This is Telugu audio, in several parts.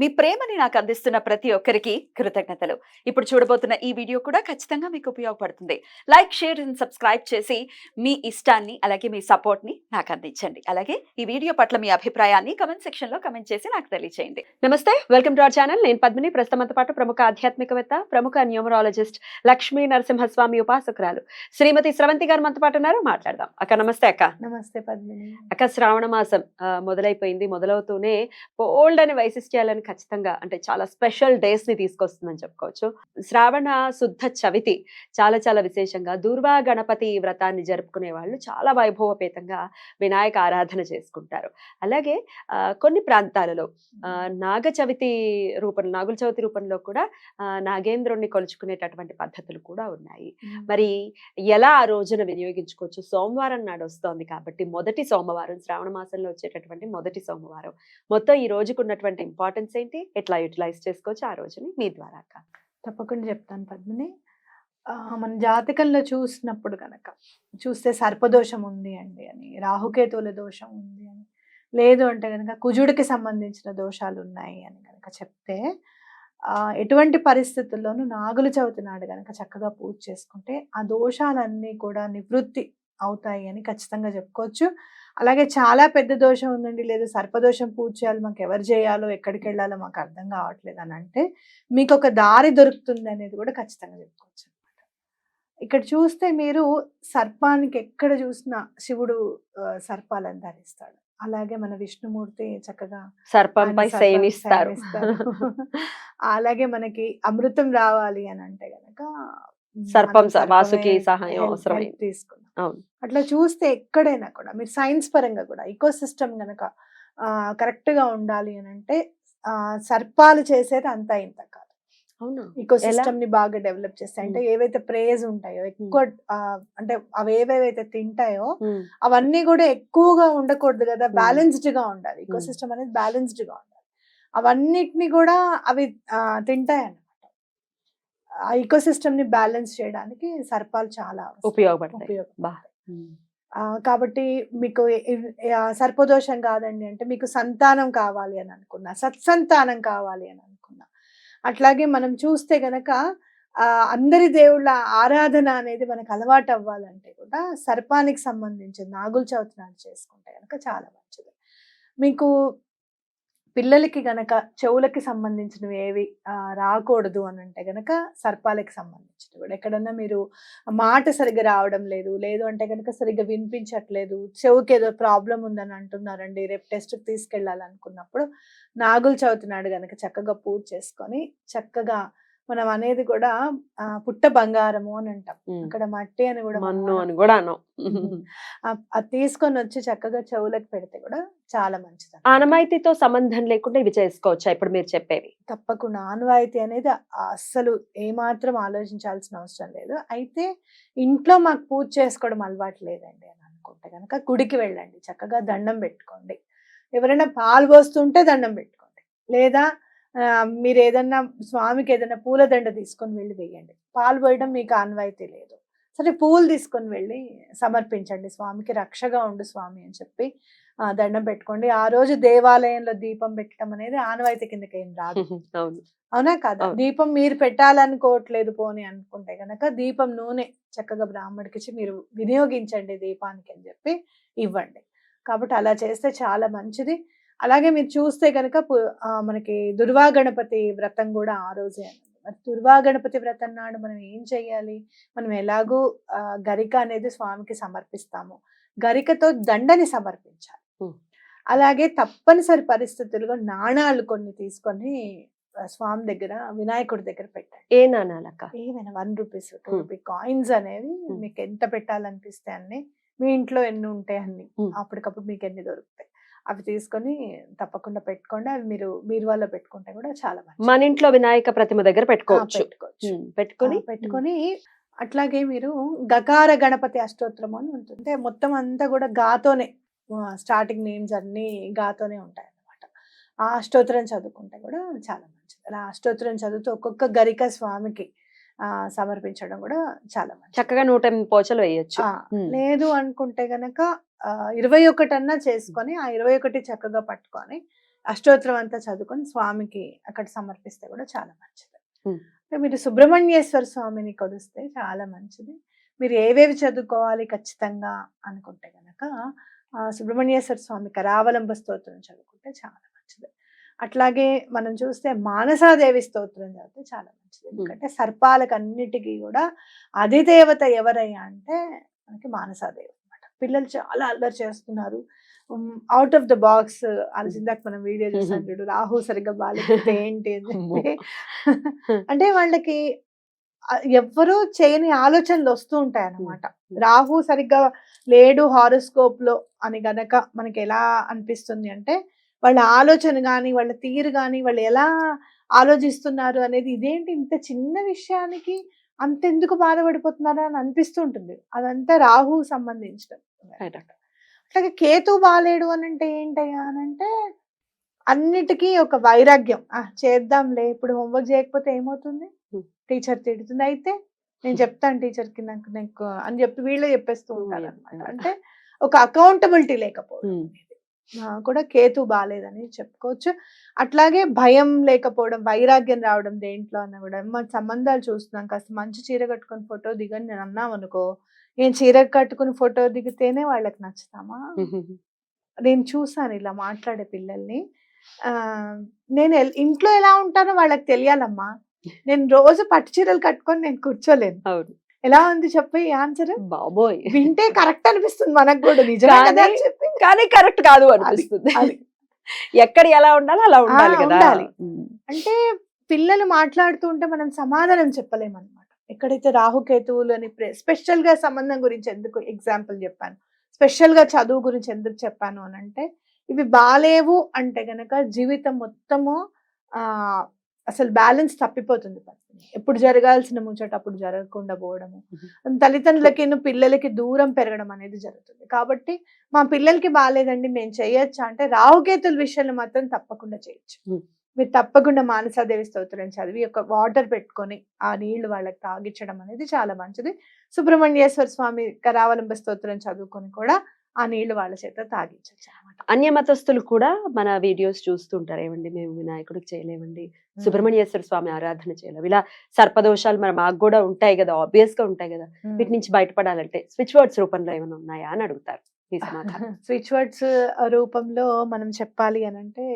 మీ ప్రేమని నాకు అందిస్తున్న ప్రతి ఒక్కరికి కృతజ్ఞతలు. ఇప్పుడు చూడబోతున్న ఈ వీడియో కూడా ఖచ్చితంగా మీకు ఉపయోగపడుతుంది. లైక్ షేర్ అండ్ సబ్స్క్రైబ్ చేసి మీ ఇష్టాన్ని అలాగే మీ సపోర్ట్ని నాకు అందించండి. అలాగే ఈ వీడియో పట్ల మీ అభిప్రాయాన్ని కమెంట్ సెక్షన్లో కమెంట్ చేసి నాకు తెలియజేయండి నమస్తే వెల్కమ్ టు అవర్ ఛానల్. నేను పద్మిని. ప్రస్తుతంతో పాటు ప్రముఖ ఆధ్యాత్మికవేత్త ప్రముఖ న్యూమరాలజిస్ట్ లక్ష్మీ నరసింహస్వామి ఉపాసకురాలు శ్రీమతి స్రవంతి గారు మనతో పాటు ఉన్నారు. మాట్లాడదాం. అక్క నమస్తే అక్క. నమస్తే పద్మిని. అక్క శ్రావణ మాసం మొదలైపోయింది. మొదలవుతూనే బోల్డ్ అని వైశిష్ట్యాలను ఖచ్చితంగా అంటే చాలా స్పెషల్ డేస్ని తీసుకొస్తుందని చెప్పుకోవచ్చు. శ్రావణ శుద్ధ చవితి చాలా చాలా విశేషంగా దూర్వా గణపతి వ్రతాన్ని జరుపుకునే వాళ్ళు చాలా వైభవపేతంగా వినాయక ఆరాధన చేసుకుంటారు. అలాగే కొన్ని ప్రాంతాలలో నాగ చవితి రూపం నాగుల చవితి రూపంలో కూడా నాగేంద్రుణ్ణి కొలుచుకునేటటువంటి పద్ధతులు కూడా ఉన్నాయి. మరి ఎలా ఆ రోజున వినియోగించుకోవచ్చు? సోమవారం నాడు వస్తోంది కాబట్టి మొదటి సోమవారం శ్రావణ మాసంలో వచ్చేటటువంటి మొదటి సోమవారం. మొత్తం ఈ రోజుకు ఉన్నటువంటి ఇంపార్టెన్స్ ఏంటి? ఎట్లా యూటిలైజ్ చేసుకోవచ్చు ఆ రోజుని మీ ద్వారా అక్క? తప్పకుండా చెప్తాను పద్మిని. మన జాతకంలో చూసినప్పుడు కనుక చూస్తే సర్పదోషం ఉంది అండి అని రాహుకేతువుల దోషం ఉంది అని లేదు అంటే కనుక కుజుడికి సంబంధించిన దోషాలు ఉన్నాయి అని కనుక చెప్తే ఎటువంటి పరిస్థితుల్లోనూ నాగుల చవితి నాడు కనుక చక్కగా పూజ చేసుకుంటే ఆ దోషాలన్నీ కూడా నివృత్తి అవుతాయి అని ఖచ్చితంగా చెప్పుకోవచ్చు. అలాగే చాలా పెద్ద దోషం ఉందండి. లేదు సర్పదోషం పూజ చేయాలి మాకు ఎవరు చేయాలో ఎక్కడికి వెళ్ళాలో మాకు అర్థం కావట్లేదు అని అంటే మీకు ఒక దారి దొరుకుతుంది అనేది కూడా ఖచ్చితంగా చెప్పుకోవచ్చు అనమాట ఇక్కడ చూస్తే మీరు సర్పానికి ఎక్కడ చూసినా శివుడు సర్పాలను ధరిస్తాడు. అలాగే మన విష్ణుమూర్తి చక్కగా సర్పంపై శయనిస్తారు. అలాగే మనకి అమృతం రావాలి అని అంటే గనక సర్పం వాసుకి సహాయం help- అవసరమైంది. అట్లా చూస్తే ఎక్కడైనా కూడా మీరు సైన్స్ పరంగా కూడా ఈకో సిస్టమ్ గనక కరెక్ట్గా ఉండాలి అని అంటే సర్పాలు చేసేది అంతా ఇంత కాదు. అవునా? ఎలా? సిస్టమ్ని బాగా డెవలప్ చేస్తాయి. అంటే ఏవైతే ప్రేజ్ ఉంటాయో ఎక్కువ అంటే అవి ఏవేవైతే తింటాయో అవన్నీ కూడా ఎక్కువగా ఉండకూడదు కదా. బ్యాలెన్స్డ్గా ఉండాలి. Eco Hmm. సిస్టమ్ అనేది బ్యాలెన్స్డ్గా ఉండాలి. అవన్నిటిని కూడా అవి తింటాయి అన్నమాట ఆ సిస్టమ్ని బ్యాలెన్స్ చేయడానికి సర్పాలు చాలా. ఉపయోగపడతాయి. కాబట్టి మీకు సర్పదోషం కాదండి అంటే మీకు సంతానం కావాలి అని అనుకున్నా సత్సంతానం కావాలి అని అనుకున్నా. అట్లాగే మనం చూస్తే గనక అందరి దేవుళ్ళ ఆరాధన అనేది మనకు అలవాటు అవ్వాలంటే కూడా సర్పానికి సంబంధించి నాగుల చవితి నాడు చేసుకుంటే గనక చాలా మంచిది. మీకు పిల్లలకి గనక చెవులకి సంబంధించినవి ఏవి రాకూడదు అని అంటే గనక సర్పాలకి సంబంధించినవి కూడా. ఎక్కడన్నా మీరు మాట సరిగ్గా రావడం లేదు లేదు అంటే గనక సరిగ్గా వినిపించట్లేదు చెవుకి ఏదో ప్రాబ్లం ఉందని అంటున్నారండి రేపు టెస్ట్ తీసుకెళ్ళాలనుకున్నప్పుడు నాగుల చవితి నాడు కనుక చక్కగా పూజ చేసుకొని చక్కగా మనం అనేది కూడా పుట్ట బంగారము అని అంటాం. అక్కడ మట్టి అని కూడా మనం మన్ను అనం. కూడా అనం ఆ- అది తీసుకొని వచ్చి చక్కగా చెవులకు పెడితే కూడా చాలా మంచిది ఆనమాయితీతో సంబంధం లేకుండా ఇవి చేసుకోవచ్చా ఇప్పుడు మీరు చెప్పేవి? తప్పకుండా. ఆనవాయితీ అనేది అస్సలు ఏమాత్రం ఆలోచించాల్సిన అవసరం లేదు. అయితే ఇంట్లో మాకు పూజ చేసుకోవడం అలవాటు లేదండి అని అనుకుంటే కనుక గుడికి వెళ్ళండి. చక్కగా దండం పెట్టుకోండి. ఎవరైనా పాలు పోస్తుంటే దండం పెట్టుకోండి. లేదా మీరు ఏదన్నా స్వామికి ఏదైనా పూలదండ తీసుకొని వెళ్ళి వేయండి. పాలు పోయడం మీకు ఆనవాయితీ లేదు. సరే పూలు తీసుకొని వెళ్ళి సమర్పించండి. స్వామికి రక్షగా ఉండు స్వామి అని చెప్పి దండం పెట్టుకోండి. ఆ రోజు దేవాలయంలో దీపం పెట్టడం అనేది ఆనవాయితీ కిందకి ఏం రాదు. అవును. కదా. దీపం మీరు పెట్టాలనుకోవట్లేదు పోని అనుకుంటే గనక దీపం నూనె చక్కగా బ్రాహ్మడికి ఇచ్చి మీరు వినియోగించండి దీపానికి అని చెప్పి ఇవ్వండి. కాబట్టి అలా చేస్తే చాలా మంచిది. అలాగే మీరు చూస్తే కనుక మనకి దుర్వా గణపతి వ్రతం కూడా ఆ రోజే మరి దుర్వా గణపతి వ్రతం నాడు మనం ఏం చెయ్యాలి మనం ఎలాగూ గరిక అనేది స్వామికి సమర్పిస్తాము గరికతో దండని సమర్పించాలి. అలాగే తప్పనిసరి పరిస్థితుల్లో నాణాలు కొన్ని తీసుకొని స్వామి దగ్గర వినాయకుడి దగ్గర పెట్టండి ఏ నాణాలక్క ఏమైనా one rupees two. Rupee coins అనేవి. మీకు ఎంత పెట్టాలనిపిస్తే అన్ని మీ ఇంట్లో ఎన్ని ఉంటాయి అన్ని. అప్పటికప్పుడు మీకు ఎన్ని దొరుకుతాయి అవి తీసుకొని తప్పకుండా పెట్టుకోండి. అవి మీరు బీరువాలో పెట్టుకుంటే కూడా చాలా మంచిది. మన ఇంట్లో వినాయక ప్రతిమ దగ్గర పెట్టుకోవచ్చు. పెట్టుకొని పెట్టుకొని అట్లాగే మీరు గకార గణపతి అష్టోత్తరం అని ఉంటుంది. మొత్తం అంతా కూడా గాతోనే స్టార్టింగ్ నేమ్స్ అన్ని గాతోనే ఉంటాయి అన్నమాట ఆ అష్టోత్తరం చదువుకుంటే కూడా చాలా మంచిది. అలా అష్టోత్తరం చదువుతూ ఒక్కొక్క గరిక స్వామికి ఆ సమర్పించడం కూడా చాలా మంచిది. చక్కగా నూట ఎనిమిది పోచలు వేయొచ్చు. లేదు అనుకుంటే గనక ఇరవై ఒకటన్నా చేసుకొని ఆ ఇరవై ఒకటి చక్కగా పట్టుకొని అష్టోత్తరం అంతా చదువుకొని స్వామికి అక్కడ సమర్పిస్తే కూడా చాలా మంచిది. మీరు సుబ్రహ్మణ్యేశ్వర స్వామిని కొలిస్తే చాలా మంచిది. మీరు ఏవేవి చదువుకోవాలి ఖచ్చితంగా అనుకుంటే గనక ఆ, సుబ్రహ్మణ్యేశ్వర స్వామి కరావలంబ స్తోత్రం చదువుకుంటే చాలా మంచిది. అట్లాగే మనం చూస్తే మానసాదేవి స్తోత్రం చదివితే చాలా మంచిది. ఎందుకంటే సర్పాలకు అన్నిటికీ కూడా అధిదేవత ఎవరయ్యా అంటే మనకి మానసాదేవి. పిల్లలు చాలా అల్లరి చేస్తున్నారు. అవుట్ ఆఫ్ ద బాక్స్ ఇందాక మనం వీడియో చూసాం చూడు. రాహు సరిగ్గా బాగాలేకపోతే ఏంటి. అంటే వాళ్ళకి ఎవ్వరూ చేయని ఆలోచనలు వస్తూ ఉంటాయి అన్నమాట రాహు సరిగ్గా లేడు హారోస్కోప్లో అని గనక మనకి ఎలా అనిపిస్తుంది అంటే వాళ్ళ ఆలోచన కానీ వాళ్ళ తీరు కానీ వాళ్ళు ఎలా ఆలోచిస్తున్నారు అనేది ఇదేంటి ఇంత చిన్న విషయానికి అంతెందుకు బాధపడిపోతున్నారు అని అనిపిస్తూ ఉంటుంది అదంతా రాహు సంబంధించడం అట్లాగే కేతు బాలేడు అని అంటే ఏంటయ్యా అని అంటే అన్నిటికీ ఒక వైరాగ్యం. ఆ చేద్దాంలే ఇప్పుడు హోంవర్క్ చేయకపోతే ఏమవుతుంది? Hmm. టీచర్ తిడుతుంది. అయితే నేను చెప్తాను టీచర్కి నాకు నాకు అని చెప్పి వీళ్ళే చెప్పేస్తూ ఉంటారు అనమాట అంటే ఒక అకౌంటబిలిటీ లేకపోవడం Hmm. కూడా కేతు బాలేదని చెప్పుకోవచ్చు. అట్లాగే భయం లేకపోవడం వైరాగ్యం రావడం దేంట్లో అన్న కూడా మన సంబంధాలు చూస్తున్నాం కాస్త మంచి చీర కట్టుకొని ఫోటో దిగని నేను అన్నాం అనుకో నేను చీర కట్టుకుని ఫోటో దిగితేనే వాళ్ళకి నచ్చుతామా? నేను చూసాను ఇలా మాట్లాడే పిల్లల్ని. ఆ నేను ఇంట్లో ఎలా ఉంటానో వాళ్ళకి తెలియాలమ్మా. నేను రోజు పట్టు చీరలు కట్టుకొని నేను కూర్చోలేను. అవును. ఎలా ఉంది చెప్పి ఆన్సర్? బాబోయ్. వింటే కరెక్ట్ అనిపిస్తుంది మనకు కూడా నిజమే చెప్పి. కానీ కరెక్ట్ కాదు అనిపిస్తుంది. ఎక్కడ ఎలా ఉండాలో అలా ఉండాలి కదా. అంటే పిల్లలు మాట్లాడుతూ ఉంటే మనం సమాధానం చెప్పలేమన్నమాట. ఎక్కడైతే రాహుకేతువులు అని స్పెషల్గా సంబంధం గురించి ఎందుకు ఎగ్జాంపుల్ చెప్పాను. స్పెషల్గా చదువు గురించి ఎందుకు చెప్పాను అని అంటే ఇవి బాలేవు అంటే గనక జీవితం మొత్తము ఆ అసలు బ్యాలెన్స్ తప్పిపోతుంది ఎప్పుడు జరగాల్సిన ముచ్చట అప్పుడు జరగకుండా పోవడము. తల్లిదండ్రులకి పిల్లలకి దూరం పెరగడం అనేది జరుగుతుంది. కాబట్టి మా పిల్లలకి బాగాలేదండి మేము చేయొచ్చా అంటే రాహుకేతుల విషయాలు మాత్రం తప్పకుండా చేయొచ్చు. మీరు తప్పకుండా మానసాదేవి స్తోత్రం చదివి ఒక వాటర్ పెట్టుకొని ఆ నీళ్ళు వాళ్ళకి తాగించడం అనేది చాలా మంచిది. సుబ్రహ్మణ్యేశ్వర స్వామి కరావలంబ స్తోత్రం చదువుకొని కూడా ఆ నీళ్ళు వాళ్ళ చేత తాగించవచ్చు అనమాట అన్య మతస్థులు కూడా మన వీడియోస్ చూస్తుంటారు. ఏమండి మేము వినాయకుడికి చేయలేమండి. సుబ్రహ్మణ్యేశ్వర స్వామి ఆరాధన చేయలేము ఇలా సర్పదోషాలు మరి మాకు కూడా ఉంటాయి కదా ఆబ్వియస్గా ఉంటాయి కదా. వీటి నుంచి బయటపడాలంటే స్విచ్ వర్డ్స్ రూపంలో ఏమైనా ఉన్నాయా అని అడుగుతారు స్విచ్ వర్డ్స్ రూపంలో మనం చెప్పాలి అని అంటే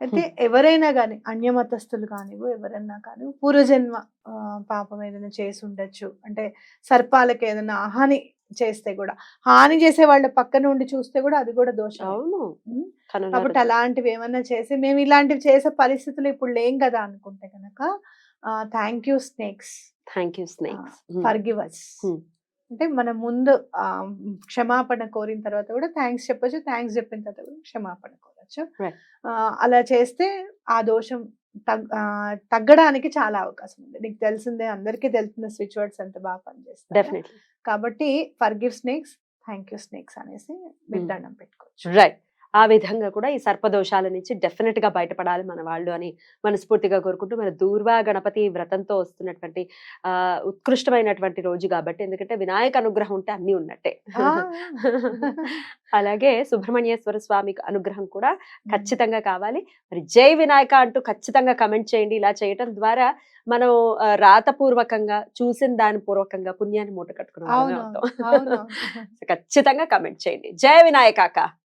అయితే ఎవరైనా కానీ అన్యమతస్థులు కానివ్వు ఎవరైనా కానీ పూర్వజన్మ పాపం ఏదైనా చేసి ఉండొచ్చు. అంటే సర్పాలకు ఏదైనా హాని చేస్తే కూడా. హాని చేసే వాళ్ళ పక్కన ఉండి చూస్తే కూడా అది కూడా దోషం అవును. కాబట్టి అలాంటివి ఏమన్నా చేసి మేము ఇలాంటివి చేసే పరిస్థితులు ఇప్పుడు లేం కదా అనుకుంటే కనుక thank you snakes thank you snakes forgive us Hmm. అంటే మనం ముందు క్షమాపణ కోరిన తర్వాత కూడా థ్యాంక్స్ చెప్పొచ్చు. థ్యాంక్స్ చెప్పిన తర్వాత కూడా క్షమాపణ కోరచ్చు. అలా చేస్తే ఆ దోషం తగ్గడానికి చాలా అవకాశం ఉంది. నీకు తెలిసిందే అందరికీ తెలిసిన స్విచ్ వర్డ్స్ ఎంత బాగా పనిచేస్తాయి. కాబట్టి forgive snakes thank you snakes అనేసి మీరు Hmm. దండం పెట్టుకోవచ్చు. రైట్ ఆ విధంగా కూడా ఈ సర్పదోషాల నుంచి డెఫినెట్గా బయటపడాలి మన వాళ్ళు అని మనస్ఫూర్తిగా కోరుకుంటూ మన దూర్వా గణపతి వ్రతంతో వస్తున్నటువంటి ఆ ఉత్కృష్టమైనటువంటి రోజు కాబట్టి ఎందుకంటే వినాయక అనుగ్రహం ఉంటే అన్ని ఉన్నట్టే. అలాగే సుబ్రహ్మణ్యేశ్వర స్వామి అనుగ్రహం కూడా ఖచ్చితంగా కావాలి. మరి జై వినాయక అంటూ ఖచ్చితంగా కమెంట్ చేయండి. ఇలా చేయటం ద్వారా మనం రాతపూర్వకంగా చూసిన దాని పూర్వకంగా పుణ్యాన్ని మూట కట్టుకున్న ఖచ్చితంగా కమెంట్ చేయండి. జై వినాయక అక్క